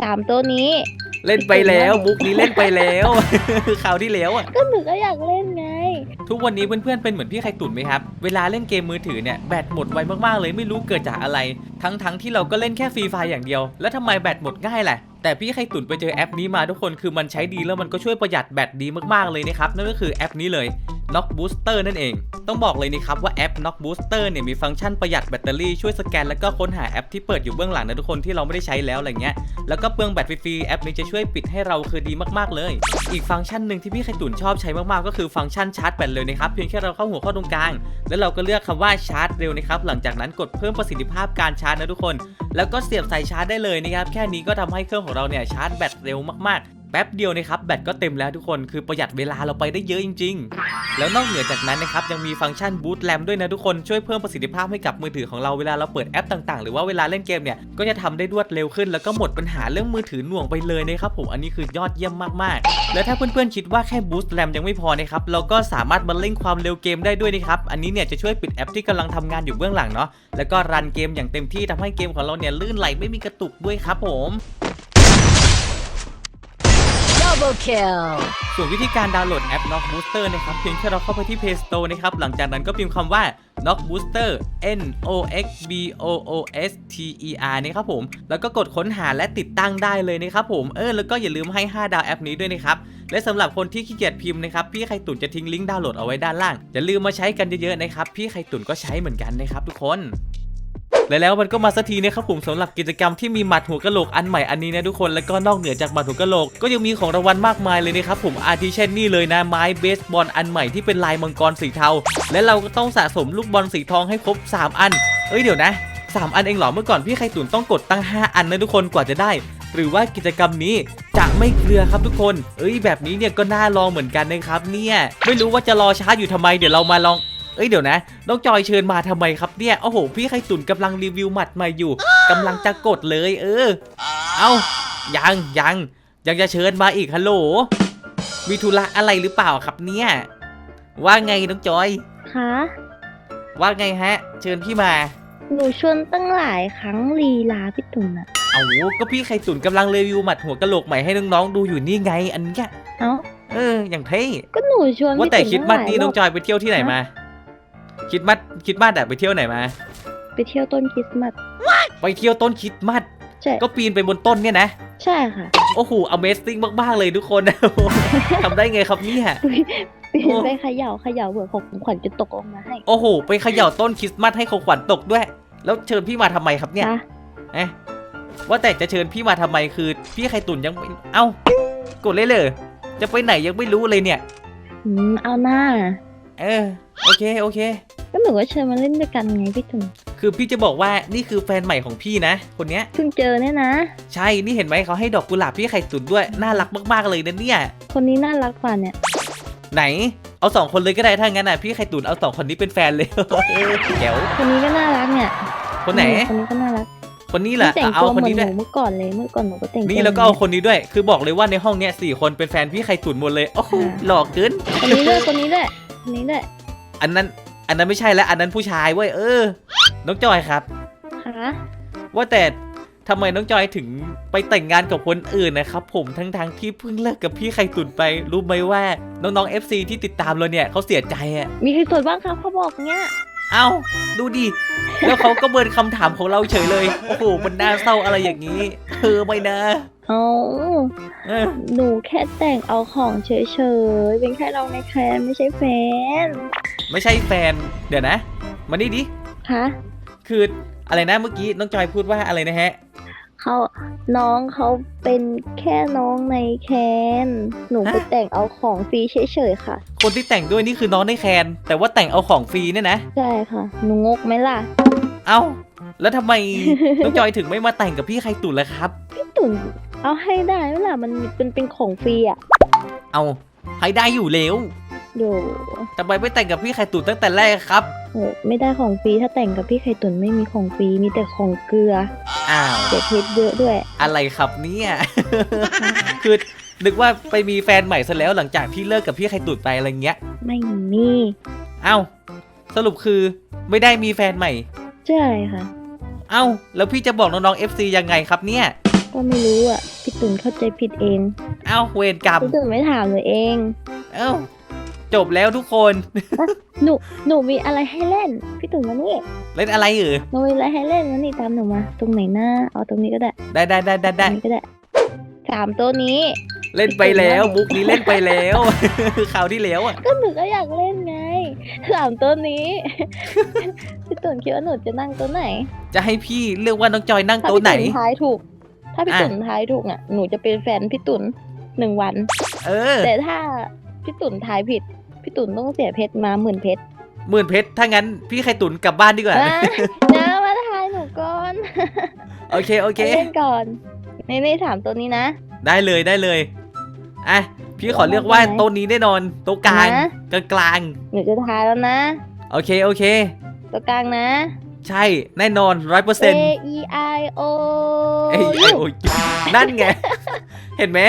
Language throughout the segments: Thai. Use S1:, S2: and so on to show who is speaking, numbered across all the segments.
S1: สามตัวนี้
S2: เล่นไปแล้วมุกนี้เล่นไปแล้วคราวที่แล้วอะ
S1: ก็หนูก็อยากเล่นไง
S2: ทุกวันนี้เพื่อนๆเป็นเหมือนพี่ไข่ตุ๋นไหมครับ เวลาเล่นเกมมือถือเนี่ยแบตหมดไวมากๆเลยไม่รู้เกิดจากอะไร ทั้งๆที่เราก็เล่นแค่ฟรีไฟอย่างเดียว แล้วทำไมแบตหมดง่ายแหละแต่พี่ไข่ตุ๋นไปเจอแอปนี้มาทุกคนคือมันใช้ดีแล้วมันก็ช่วยประหยัดแบตดีมากๆเลยนะครับนั่นก็คือแอปนี้เลย Knock Booster นั่นเอง ต้องบอกเลยนะครับว่าแอป Knock Booster เนี่ยมีฟังก์ชันประหยัดแบตเตอรี่ช่วยสแกนแล้วก็ค้นหาแอปที่เปิดอยู่เบื้องหลังนะทุกคนที่เราไม่ได้ใช้แล้วอะไรเงี้ยแล้วก็เปลืองแบตฟรีๆแอปนี้จะช่วยปิดให้เราคือดีมากๆเลย อีกฟังก์ชันหนึ่งที่พี่ไข่ตุ๋นชอบใช้มากๆก็คือฟังก์ชันชาร์จแบตเลยนะครับเพียงแค่เราเข้าหัวเข้าตรงกลาง แล้วเราก็เลือกคำว่าชาร์จเร็วนะครับหลังจากนั้นกดเพิ่มประสิทธิภาพการชาร์จนะทุกคน แล้วก็เสียบสายชาร์จได้เลยนะครับแค่นี้ก็ทำให้เครื่องของเราเนี่ยชาร์จแบตเร็วมากๆ แป๊บเดียวนะครับแบตก็เต็มแล้วทุกคนคือประหยัดเวลาเราไปได้เยอะจริง ๆ แล้วนอกเหนือจากนั้นนะครับยังมีฟังก์ชันบูตแรมด้วยนะทุกคนช่วยเพิ่มประสิทธิภาพให้กับมือถือของเราเวลาเราเปิดแอปต่างๆ หรือว่าเวลาเล่นเกมเนี่ยก็จะทำได้รวดเร็วขึ้น แล้วก็หมดปัญหาเรื่องมือถือหน่วงไปเลยนะครับผมอันนี้คือยอดเยี่ยมมากๆ แล้วถ้าเพื่อนๆคิดว่าแค่บูสต์แรมยังไม่พอนะครับเราก็สามารถมาเร่งความเร็วเกมได้ด้วยนะครับอันนี้เนี่ยจะช่วยปิดแอปที่กำลังทำงานอยู่เบื้องหลังเนาะแล้วก็รันเกมอย่างเต็มที่ทำให้เกมของเราเนี่ยลื่นไหลไม่มีกระตุกด้วยครับผม
S3: Double kill.
S2: ส่วนวิธีการดาวน์โหลดแอป Knock Booster นะครับ เพียงแค่เราเข้าไปที่ Play Store นะครับ หลังจากนั้นก็พิมพ์คำว่า Knock Booster N O X B O O S T E R นะครับผม แล้วก็กดค้นหาและติดตั้งได้เลยนะครับผม เออ แล้วก็อย่าลืมให้ 5 ดาวแอปนี้ด้วยนะครับ และสำหรับคนที่ขี้เกียจพิมพ์นะครับ พี่ไข่ตุ๋นจะทิ้งลิงก์ดาวน์โหลดเอาไว้ด้านล่าง อย่าลืมมาใช้กันเยอะๆนะครับ พี่ไข่ตุ๋นก็ใช้เหมือนกันนะครับทุกคน และแล้วมันก็มาสักทีนะครับผมสำหรับกิจกรรมที่มีหมัดหัวกะโหลกอันใหม่อันนี้นะทุกคนแล้วก็นอกเหนือจากหมัดหัวกะโหลกก็ยังมีของรางวัลมากมายเลยนะครับผมอาทิเช่นนี่เลยนะไม้เบสบอลอันใหม่ที่เป็นลายมังกรสีเทา และเราก็ต้องสะสมลูกบอลสีทองให้ครบ 3 อัน เอ้ยเดี๋ยวนะ 3 อันเองเหรอเมื่อก่อนพี่ไข่ตุ๋นต้องกดตั้ง 5 อันนะทุกคนกว่าจะได้ หรือว่ากิจกรรมนี้จะไม่เกลือครับทุกคน เอ้ยแบบนี้เนี่ยก็น่าลองเหมือนกันนะครับเนี่ยไม่รู้ว่าจะรอช้าอยู่ทำไมเดี๋ยวเรามาลอง เอ้ยเดี๋ยวนะน้องจอยเชิญมาทำไมครับเนี่ยโอ้โหพี่ไข่ตุ๋นกำลังรีวิวหมัดใหม่อยู่กำลังจะกดเลย เออ เอายังยังยังจะเชิญมาอีกฮัลโหลมีธุระอะไรหรือเปล่าครับเนี่ย ว่าไงน้องจอย
S1: คะ
S2: ว่าไงฮะ เชิญพี่มา
S1: หนูชวนตั้งหลายครั้งลีลาพี่ตุ่นอะ
S2: เอาก็พี่ไข่ตุ๋นกำลังรีวิวหมัดหัวกะโหลกใหม่ให้น้องๆดูอยู่นี่ไงอันเนี้ย
S1: เอ้า
S2: เออ อย่างเท่
S1: ก็หนูชวน
S2: ว่า
S1: พี่
S2: แต่
S1: ตุ่น
S2: คิด
S1: ตั้ง
S2: มัด
S1: หลาย
S2: นี่
S1: ร
S2: น้
S1: อ
S2: อบงจอยไปเที่ยวที่ไหนมา คิดมัดคิดมัดอะไปเที่ยวไหนมา
S1: ไปเที่ยวต้นคริสต์มาส
S2: ไปเที่ยวต้นคริดมัด
S1: ใช่
S2: ก็ปีนไปบนต้นเนี่ยนะ
S1: ใช่ค่ะ
S2: โอ้โห Amazing มาก ๆ เลยทุกคน ทำได้ไงครับเนี่ย
S1: ปีน
S2: โอ้
S1: ไปเขย่าเขย่าเผื่อของขวัญจะตกลงมาให้
S2: โอ้โห ไปเขย่าต้นคริสต์มาสให้ของขวัญตกด้วย แล้วเชิญพี่มาทำไมครับเนี่ย
S1: คะ
S2: เอ๊ะว่าแต่จะเชิญพี่มาทำไมคือพี่ไข่ตุนยังไม่เอ้ากดเลยเลยจะไปไหนยังไม่รู้เลยเนี่ย
S1: อืมเอาหน้า
S2: เออ โอเค โอเค
S1: ก็หนูก็เชิญมาเล่นด้วยกันไงพี่ตุ่น
S2: คือพี่จะบอกว่านี่คือแฟนใหม่ของพี่นะ คนเนี้ย
S1: เพิ่งเจอเนี่ยนะ
S2: ใช่ นี่เห็นไหมเขาให้ดอกกุหลาบพี่ไข่ตุนด้วย น่ารักมากๆเลยนะเนี่ย
S1: คนนี้น่ารักกว่าเนี่ย
S2: ไหน เอาสองคนเลยก็ได้ถ้างั้นน่ะพี่ไข่ตุนเอาสองคนนี้เป็นแฟนเลยแจ๋ว
S1: คนนี้ก็น่ารักเนี่ย
S2: คนไหน
S1: คนนี้ก็น่ารัก
S2: คนนี้แหละ
S1: แต่ง
S2: เอา
S1: ตัว
S2: คน
S1: เหมือน
S2: นี้
S1: ห
S2: ด้วย
S1: นูเมื่อก่อนเลยเมื่อก่อนหนูก็แต่งตัว
S2: นี่แล้วก็เอาคนนี้ด้วย คือบอกเลยว่าในห้องเนี้ยสี่คนเป็นแฟนพี่ไข่ตุ๋นหมดเลย โอ้โหหลอกเกิน
S1: คนนี้ด้วยคนนี้ด้วยคนนี้ด้วย
S2: อันนั้น อันนั้นไม่ใช่แล้วอันนั้นผู้ชายเว้ยเออ น้องจอยครับ
S1: ค่ะ
S2: ว่าแต่ทำไมน้องจอยถึงไปแต่งงานกับคนอื่นนะครับ ผมทั้งๆที่เพิ่งเลิกกับพี่ไข่ตุ๋นไป รู้ไหมว่าน้องๆ FC ที่ติดตามเราเนี่ยเขาเสียใจอะ
S1: มีใครตรวจบ้างครับเขาบอกเนี้ย
S2: เอ้าดูดิ แล้วเขาก็เบิร์นคำถามของเราเฉยเลย โอ้โห มันน่าเศร้าอะไรอย่างนี้ เธอไม่นะ
S1: เอา
S2: เออ
S1: หนูแค่แต่งเอาของเฉยๆ เป็นแค่เราในแคลนไม่ใช่แฟน
S2: ไม่ใช่แฟน เดี๋ยวนะ มานี่ดิ
S1: คะ
S2: คืออะไรนะเมื่อกี้น้องจอยพูดว่าอะไรนะฮะ
S1: เขาน้องเขาเป็นแค่น้องในแคน หนูไป
S2: ฮะ
S1: แต่งเอาของฟรีเฉยๆค่ะ
S2: คนที่แต่งด้วยนี่คือน้องในแคน แต่ว่าแต่งเอาของฟรีเนี่ยนะ
S1: ใช่ค่ะ หนูงกไหมล่ะ
S2: เอ้า แล้วทำไม น้องจอยถึงไม่มาแต่งกับพี่ไข่ตุ๋นล่ะครับ
S1: พี่ตุ่นเอาให้ได้ไหมล่ะ มันเป็นเป็นของฟรีอะ
S2: เอาให้ได้อยู่แล้ว
S1: เดี๋ยว
S2: ทำไมไม่แต่งกับพี่ไข่ตุ๋นตั้งแต่แรกครับ
S1: โหไม่ได้ของฟรีถ้าแต่งกับพี่ไข่ตุ่นไม่มีของฟรีมีแต่ของเกลือ
S2: อ้าว
S1: เสียเพชรเยอะด้วย
S2: อะไรครับเนี่ย คือนึกว่าไปมีแฟนใหม่ซะแล้วหลังจากที่เลิกกับพี่ไข่ตุ๋นไปอะไรเงี้ย
S1: ไม่มี
S2: เอ้าสรุปคือไม่ได้มีแฟนใหม่
S1: ใช่ค่ะ
S2: เอ้า แล้วพี่จะบอกน้องๆ FC ยังไงครับเนี่ย
S1: ก็ไม่รู้อะ พี่ตุ่นเข้าใจผิดเอง
S2: เอ้าเวรกรรม
S1: พี่ตุ่นไม่ถามหนูเอง
S2: เอ้า จบแล้วทุกคน
S1: หนูหนูมีอะไรให้เล่น พี่ตุ่นมานี่
S2: เล่นอะไรเอ่ย
S1: หนูมีอะไรให้เล่นมานี่ตามหนูมา ตรงไหนหน้าเอาตรงนี้ก็ได้
S2: ได้ได้ได้ได้
S1: ตร
S2: ได้
S1: งนี้ก็ได้สามตัวนี้
S2: เล่นไปแล้วมุกนี้เล่นไปแล้วคราวที่แล้วอะ
S1: ก็หนูก็อยากเล่นไงสามตัวนี้ พี่ตุ่นคิดว่าหนูจะนั่งตัวไหน
S2: จะให้พี่เลือกว่าน้องจอยนั่ง
S1: ถ้า
S2: โต๊ะ
S1: พี่
S2: ไหน
S1: ตุ่นทายถูก ถ้าพี่
S2: อะ
S1: ตุ่นทายถูกอะ หนูจะเป็นแฟนพี่ตุ่นหนึ่งวัน
S2: เออ
S1: แต่ถ้า พี่ตุ่นทายผิด พี่ตุ่นต้องเสียเพชรมาหมื่นเพชร
S2: หมื่นเพชรถ้างั้นพี่ไข่ตุนกลับบ้านดีกว่า
S1: นะนะมาทายหนูก่อน
S2: โอเคโอเค
S1: เล่นก่อนในในถามตัวนี้นะ
S2: ได้เลยได้เลยอะพี่ขอเลือกว่าโต๊ะนี้แน่นอนโต๊ะกลาง
S1: นะ
S2: กลางกลาง
S1: หนูจะทายแล้วนะ
S2: ๆโอเคโอเค
S1: ตัวกลางนะ
S2: ใช่แน่นอนร้อยเปอร์
S1: A
S2: เซ็นต์
S1: E I O
S2: เอ้ยไอโอ้ยนั่นไง เห็นไหม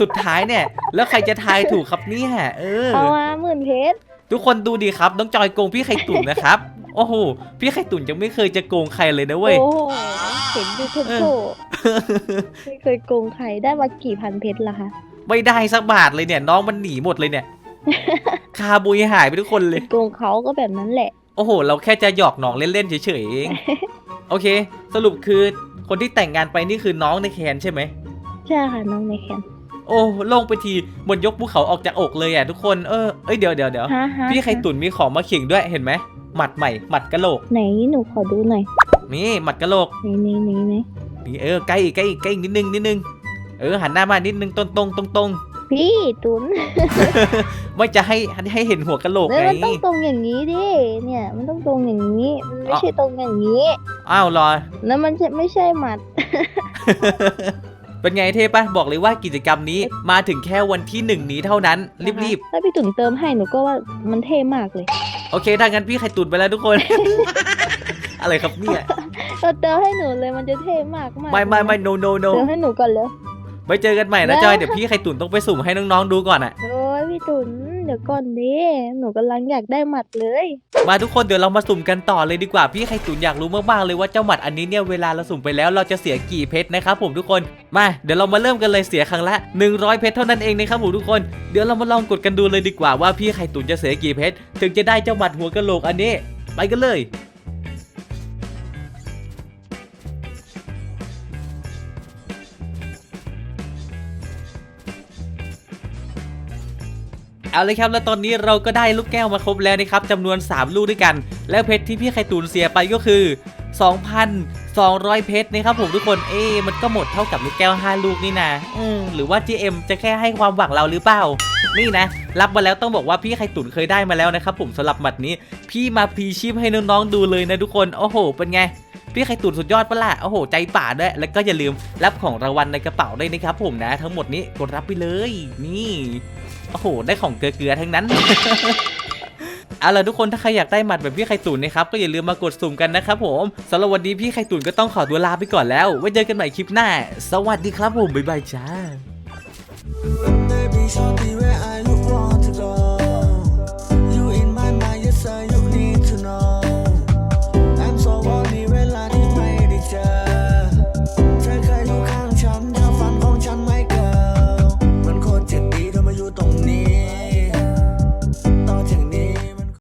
S2: สุดท้ายเนี่ย แล้วใครจะทายถูกครับเนี่ยเออ
S1: เอามาหมื่นเพชร
S2: ทุกคนดูดีครับ น้องจอยโกงพี่ไข่ตุ๋นนะครับ โอ้โห พี่ไข่ตุ๋นยังไม่เคยจะโกงใครเลยนะเว้ย
S1: โอ้โหเห็นดูทุก
S2: เออ
S1: โถไม่เคยโกงใครได้มากี่พันเพชรละคะ
S2: ไม่ได้สักบาทเลยเนี่ย น้องมันหนีหมดเลยเนี่ย คาบุยหายไปทุกคนเลย
S1: โกงเขาก็แบบนั้นแหละ
S2: โอ้โห เราแค่จะหยอกน้องเล่นๆเฉยๆเองโอเค สรุปคือคนที่แต่งงานไปนี่คือน้องในแคนใช่ไหม
S1: ใช่ค่ะน้องในแคน
S2: โอ้โลงไปทีเหมดยกภูเขาออกจากอกเลยอะทุกคนเออเอ้ยเดี๋ยวเดี๋ยวเดี๋ยว
S1: ฮะฮะ
S2: พี่ไข่ตุ๋นมีของมาขิงด้วยเห็นไหมหมัดใหม่หมัดกะโหลก
S1: ไหนหนูขอดูหน่อย
S2: นี่หมัดกะโหลก
S1: ไหนไหนไหนไหน
S2: นี่เออใกล้อีกใกล้อีกใกล้อีกนิดนึงนิดนึงเออหันหน้ามานิดนึงตรงตรงตรงตรง
S1: พี่ตุน
S2: ๆไม่จะให้ให้เห็นหัวกะโหลก
S1: เอ้ย
S2: ไง
S1: มันต้องตรงอย่างนี้ดิ เนี่ย มันต้องตรงอย่างนี้ มันไม่
S2: อ๋อ
S1: ใช่ตรงอย่างนี้
S2: อ้าวรอ
S1: แล้วมันจะไม่ใช่หมัด
S2: เป็นไงเทปะบอกเลยว่ากิจกรรมนี้มาถึงแค่วันที่หนึ่งนี้เท่านั้น รีบ
S1: ถ้าพี่ตุ่นเติมให้หนูก็ว่ามันเท่มากเลย
S2: ๆ โอเค ถ้างั้นพี่ไข่ตุนไปแล้วทุกคน อะไรครับเนี่ย
S1: ก็เติมให้หนูเลยมันจะเท่มากมาก
S2: ไม่ไม่ไม่ no no no
S1: เติมให้หนูก่อนเลย
S2: ไว้เจอกันใหม่นะ
S1: ได้
S2: จอยเดี๋ยวพี่ไข่ตุนต้องไปสุ่มให้น้องๆดูก่อนอะ
S1: โอ้ยพี่ตุนเดี๋ยวก่อนดิหนูกำลังอยากได้หมัดเลย
S2: มาทุกคนเดี๋ยวเรามาสุ่มกันต่อเลยดีกว่าพี่ไข่ตุนอยากรู้มากๆเลยว่าเจ้าหมัดอันนี้เนี่ยเวลาเราสุ่มไปแล้วเราจะเสียกี่เพชรนะครับผมทุกคนมาเดี๋ยวเรามาเริ่มกันเลยเสียครั้งละ 100 เพชรเท่านั้นเองนะครับผมทุกคนเดี๋ยวเรามาลองกดกันดูเลยดีกว่าว่าพี่ไข่ตุนจะเสียกี่เพชรถึงจะได้เจ้าหมัดหัวกะโหลกอันนี้ ไปกันเลย เอาเลยครับ แล้วตอนนี้เราก็ได้ลูกแก้วมาครบแล้วนะครับจำนวน 3 ลูกด้วยกัน แล้วเพชรที่พี่ไข่ตูนเสียไปก็คือ 2,200 เพชรนะครับผมทุกคนเอ๊มันก็หมดเท่ากับลูกแก้ว 5 ลูกนี่นะอืมหรือว่า GM จะแค่ให้ความหวังเราหรือเปล่า นี่นะ รับมาแล้วต้องบอกว่าพี่ไข่ตุนเคยได้มาแล้วนะครับผมสำหรับหมัดนี้ พี่มาพรีชิปให้น้องๆดูเลยนะทุกคนโอ้โห เป็นไงพี่ไข่ตุนสุดยอดปะล่ะ โอ้โห ใจป่าด้วย แล้วก็อย่าลืมรับของรางวัลในกระเป๋าด้วยนะครับผมนะ ทั้งหมดนี้กดรับไปเลย นี่ โอ้โห ได้ของเกลือๆทั้งนั้นเอาล่ะทุกคนถ้าใครอยากได้หมัดแบบพี่ไข่ตุ๋นนะครับก็อย่าลืมมากดสุ่มกันนะครับผมสำหรับวันนี้พี่ไข่ตุ๋นก็ต้องขอตัวลาไปก่อนแล้ว ไว้เจอกันใหม่คลิปหน้า สวัสดีครับผมบ๊ายบายจ้า